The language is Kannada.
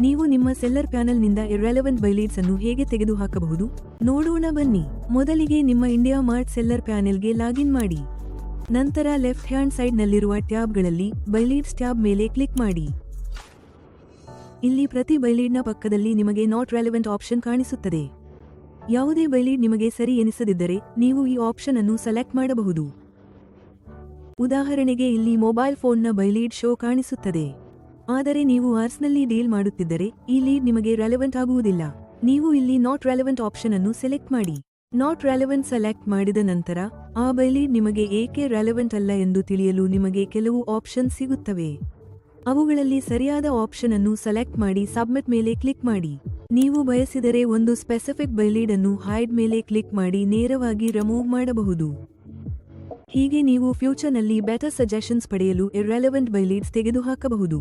ನೀವು ನಿಮ್ಮ ಸೆಲ್ಲರ್ ಪ್ಯಾನೆಲ್ನಿಂದ ಇರ್ರೆಲೆವೆಂಟ್ ಬೈಲೀಡ್ಸ್ ಅನ್ನು ಹೇಗೆ ತೆಗೆದುಹಾಕಬಹುದು? ನೋಡೋಣ ಬನ್ನಿ. ಮೊದಲಿಗೆ ನಿಮ್ಮ ಇಂಡಿಯಾ ಮಾರ್ಟ್ ಸೆಲ್ಲರ್ ಪ್ಯಾನೆಲ್ಗೆ ಲಾಗಿನ್ ಮಾಡಿ. ನಂತರ ಲೆಫ್ಟ್ ಹ್ಯಾಂಡ್ ಸೈಡ್ನಲ್ಲಿರುವ ಟ್ಯಾಬ್ಗಳಲ್ಲಿ ಬೈಲೀಡ್ಸ್ ಟ್ಯಾಬ್ ಮೇಲೆ ಕ್ಲಿಕ್ ಮಾಡಿ. ಇಲ್ಲಿ ಪ್ರತಿ ಬೈಲೀಡ್ನ ಪಕ್ಕದಲ್ಲಿ ನಿಮಗೆ ನಾಟ್ ರೆಲೆವೆಂಟ್ ಆಪ್ಷನ್ ಕಾಣಿಸುತ್ತದೆ. ಯಾವುದೇ ಬೈಲೀಡ್ ನಿಮಗೆ ಸರಿ ಎನಿಸದಿದ್ದರೆ ನೀವು ಈ ಆಪ್ಷನ್ ಅನ್ನು ಸೆಲೆಕ್ಟ್ ಮಾಡಬಹುದು. ಉದಾಹರಣೆಗೆ ಇಲ್ಲಿ ಮೊಬೈಲ್ ಫೋನ್ನ ಬೈಲೀಡ್ ಶೋ ಕಾಣಿಸುತ್ತದೆ. ಆದರೆ ನೀವು ಆರ್ಸ್ನಲ್ಲಿ ಡೀಲ್ ಮಾಡುತ್ತಿದ್ದರೆ ಈ ಲೀಡ್ ನಿಮಗೆ ರೆಲೆವೆಂಟ್ ಆಗುವುದಿಲ್ಲ. ನೀವು ಇಲ್ಲಿ ನಾಟ್ ರೆಲೆವೆಂಟ್ ಆಪ್ಷನ್ ಅನ್ನು ಸೆಲೆಕ್ಟ್ ಮಾಡಿ. ನಾಟ್ ರೆಲೆವೆಂಟ್ ಸೆಲೆಕ್ಟ್ ಮಾಡಿದ ನಂತರ, ಆ ಬೈಲೀಡ್ ನಿಮಗೆ ಏಕೆ ರೆಲೆವೆಂಟ್ ಅಲ್ಲ ಎಂದು ತಿಳಿಯಲು ನಿಮಗೆ ಕೆಲವು ಆಪ್ಷನ್ ಸಿಗುತ್ತವೆ. ಅವುಗಳಲ್ಲಿ ಸರಿಯಾದ ಆಪ್ಷನ್ ಅನ್ನು ಸೆಲೆಕ್ಟ್ ಮಾಡಿ ಸಬ್ಮಿಟ್ ಮೇಲೆ ಕ್ಲಿಕ್ ಮಾಡಿ. ನೀವು ಬಯಸಿದರೆ ಒಂದು ಸ್ಪೆಸಿಫಿಕ್ ಬೈಲೀಡ್ ಅನ್ನು ಹೈಡ್ ಮೇಲೆ ಕ್ಲಿಕ್ ಮಾಡಿ ನೇರವಾಗಿ ರಿಮೂವ್ ಮಾಡಬಹುದು. ಹೀಗೆ ನೀವು ಫ್ಯೂಚರ್ನಲ್ಲಿ ಬೆಟರ್ ಸಜೆಷನ್ಸ್ ಪಡೆಯಲು ಇರ್ರೆಲೆವೆಂಟ್ ಬೈಲೀಡ್ಸ್ ತೆಗೆದುಹಾಕಬಹುದು.